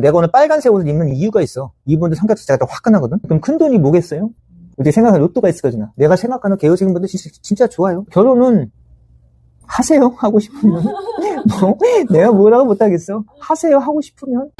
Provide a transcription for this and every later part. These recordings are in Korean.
내가 오늘 빨간색 옷을 입는 이유가 있어. 이분들 성격 자체가 다 화끈하거든? 그럼 큰 돈이 뭐겠어요? 우리 생각하는 로또가 있을 거잖아. 내가 생각하는 개요생분들 진짜, 진짜 좋아요. 결혼은 하세요. 하고 싶으면. 뭐, 내가 뭐라고 못하겠어. 하세요. 하고 싶으면.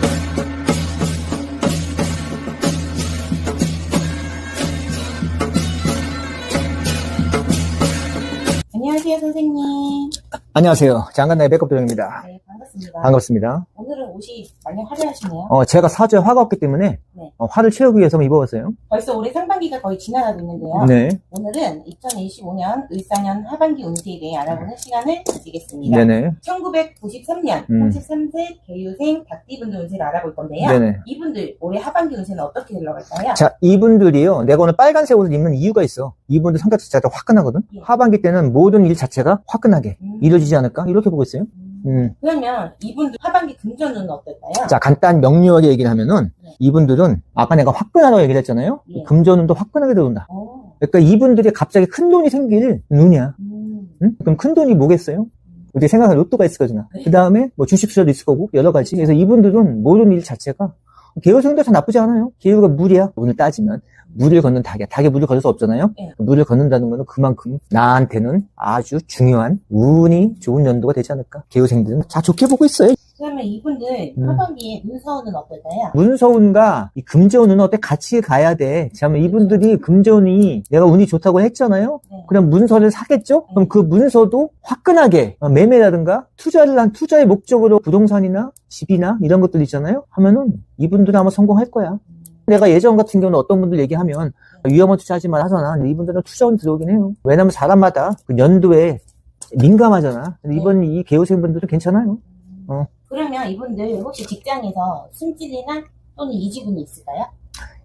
안녕하세요, 선생님. 안녕하세요. 장관나의 백업도령입니다. 네, 반갑습니다. 반갑습니다. 오늘은 옷이 많이 화려하시네요. 어, 제가 사주에 화가 없기 때문에 네. 어, 화를 채우기 위해서 입어봤어요. 벌써 올해 상반기가 거의 지나가고 있는데요. 네. 오늘은 2025년 을사년 하반기 운세에 대해 알아보는 시간을 가지겠습니다. 네네. 1993년 음. 33세 개유생 닭띠분들 운세를 알아볼 건데요. 네네. 이분들 올해 하반기 운세는 어떻게 흘러갈까요? 자, 이분들이요. 내가 오늘 빨간색 옷을 입는 이유가 있어. 이분들 성격 자체가 다 화끈하거든? 예. 하반기 때는 모든 일 자체가 화끈하게 음. 이루어지지 않을까? 이렇게 보고 있어요. 음. 음. 그러면 이분들 하반기 금전運어떨까요? 자, 간단 명료하게 얘기를 하면은 네. 이분들은 아까 내가 화끈하다고 얘기를 했잖아요. 예. 금전운도 화끈하게 들어온다. 어. 그러니까 이분들이 갑자기 큰 돈이 생길 눈이야. 음. 응? 그럼 큰 돈이 뭐겠어요? 우리 생각하는 로또가 있을 거잖아. 네. 그 다음에 뭐 주식 투자도 있을 거고 여러 가지. 그래서 이분들은 모든 일 자체가 개요생도 참 나쁘지 않아요. 개요가 물이야. 오늘 따지면 물을 걷는 닭이야. 닭에 물을 걸을 수 없잖아요. 네. 물을 걷는다는 거는 그만큼 나한테는 아주 중요한 운이 좋은 연도가 되지 않을까. 개요생들은 다 좋게 보고 있어요. 그러면 이분들 음. 하반기에 문서운은 어떨까요? 문서운과 이 금전운은 어때 같이 가야 돼. 자, 이분들이 금전이 내가 운이 좋다고 했잖아요. 네. 그럼 문서를 사겠죠? 그럼 그 문서도 화끈하게 어, 매매라든가 투자를 한 투자의 목적으로 부동산이나 집이나 이런 것들 있잖아요. 하면은 이분들은 아마 성공할 거야. 음. 내가 예전 같은 경우는 어떤 분들 얘기하면 위험한 투자하지 말 하잖아. 근데 이분들은 투자운 들어오긴 해요. 왜냐면 사람마다 그 연도에 민감하잖아. 근데 이번 이 개호생분들은 괜찮아요. 어. 그러면 이분들 혹시 직장에서 승진이나 또는 이직운이 있을까요?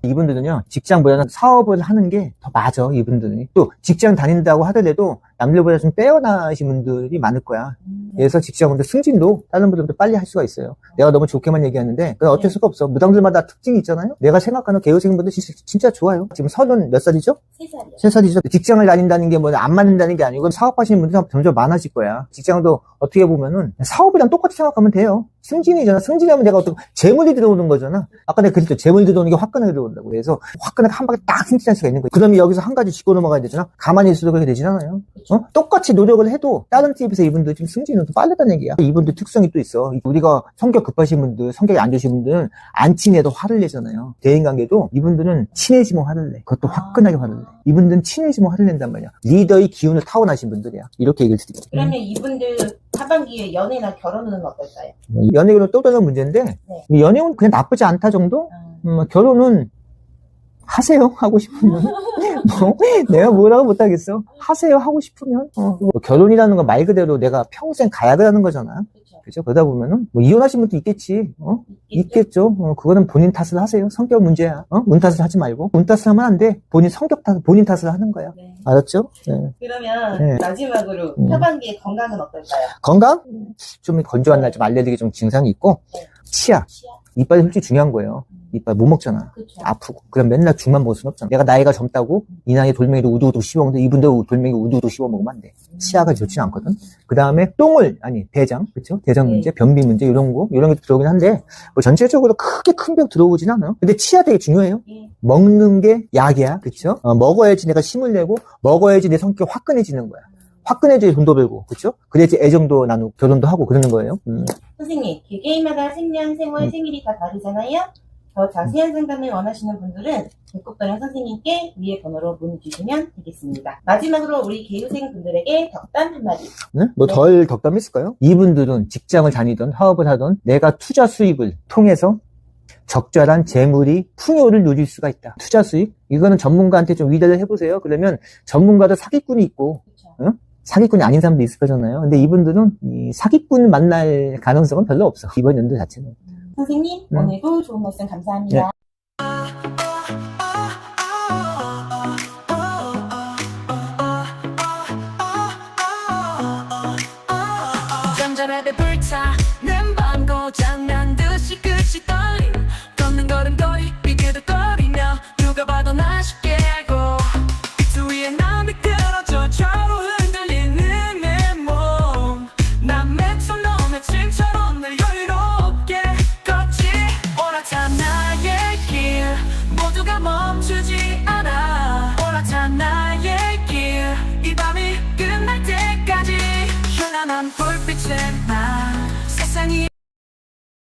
이분들은요, 직장보다는 사업을 하는 게 더 맞아, 이분들이. 또, 직장 다닌다고 하더라도 남들보다 좀 빼어나신 분들이 많을 거야. 음. 그래서 직장분들 승진도 다른 분들보다 빨리 할 수가 있어요. 내가 너무 좋게만 얘기하는데, 그건 어쩔 네. 수가 없어. 무당들마다 특징이 있잖아요? 내가 생각하는 개요생 분들 진짜, 진짜 좋아요. 지금 서른 몇 살이죠? 세 살이죠. 직장을 다닌다는 게 뭐 안 맞는다는 게 아니고 사업하시는 분들이 점점 많아질 거야. 직장도 어떻게 보면은 사업이랑 똑같이 생각하면 돼요. 승진이잖아. 승진하면 내가 어떤 재물이 들어오는 거잖아. 아까 내가 그랬죠. 재물이 들어오는 게 화끈하게 들어온다고. 그래서 화끈하게 한 방에 딱 승진할 수가 있는 거예요. 그러면 여기서 한 가지 짚고 넘어가야 되잖아. 가만히 있어도 그렇게 되진 않아요. 어? 똑같이 노력을 해도 다른 팀에서 이분들 지금 승진은 더 빠르다는 얘기야. 이분들 특성이 또 있어. 우리가 성격 급하신 분들, 성격이 안 좋으신 분들은 안 친해도 화를 내잖아요. 대인관계도 이분들은 친해지면 화를 내. 그것도 화끈하게 화를 내. 이분들은 친해지면 화를 낸단 말이야. 리더의 기운을 타고나신 분들이야. 이렇게 얘기를 드릴게요. 그러면 이분들 하반기에 연애나 결혼은 어떨까요? 연애운은 또 다른 문제인데 이 연애운 그냥 나쁘지 않다 정도? 음. 음, 결혼은 하세요. 하고 싶으면. 뭐 내가 뭐라고 못하겠어. 하세요. 하고 싶으면. 어, 뭐 결혼이라는 건 말 그대로 내가 평생 가야 되는 거잖아. 그죠? 그러다 보면은 뭐 이혼하신 분도 있겠지. 어? 있겠죠. 어, 그거는 본인 탓을 하세요. 성격 문제야. 어? 운 탓을 하지 말고. 운 탓을 하면 안 돼. 본인 성격 탓 본인 탓을 하는 거야. 네. 알았죠? 네. 그러면 네. 마지막으로 음. 하반기에 건강은 어떨까요? 건강? 좀 건조한 날 좀 알레르기 좀 증상이 있고 네. 치아. 치아? 이빨이 솔직히 중요한 거예요 이빨 못 먹잖아. 그렇죠. 아프고. 그럼 맨날 죽만 먹을 수는 없잖아. 내가 나이가 젊다고 이 나이에 돌멩이를 우두우두 씹어먹는데 이분도 돌멩이 우두우두 씹어먹으면 안 돼. 치아가 좋지는 않거든. 그 다음에 똥을 아니 대장. 그쵸? 대장 네. 문제 변비 문제 이런 거 이런 게 들어오긴 한데 뭐 전체적으로 크게 큰 병 들어오진 않아요. 근데 치아 되게 중요해요. 예. 먹는 게 약이야. 그쵸? 어, 먹어야지 내가 힘을 내고 먹어야지 내 성격이 화끈해지는 거야. 화끈해져야 돈도 벌고. 그쵸? 그래야지 애정도 나누고 결혼도 하고 그러는 거예요. 음. 선생님, 개개인마다 생년, 생월, 음. 생일이 다 다르잖아요? 더 자세한 상담을 원하시는 분들은 백곡도령 선생님께 위에 번호로 문의 주시면 되겠습니다. 마지막으로 우리 개유생 분들에게 덕담 한마디. 네? 뭐덜 덕담이 있을까요? 이분들은 직장을 다니던 사업을 하던 내가 투자 수익을 통해서 적절한 재물이 풍요를 누릴 수가 있다. 투자 수익? 이거는 전문가한테 좀 위대를 해보세요. 그러면 전문가도 사기꾼이 있고. 사기꾼이 아닌 사람도 있을 거잖아요. 근데 이분들은 이 사기꾼 만날 가능성은 별로 없어. 이번 연도 자체는. 선생님, 음. 오늘도 좋은 말씀 감사합니다. 잠잠하게 불타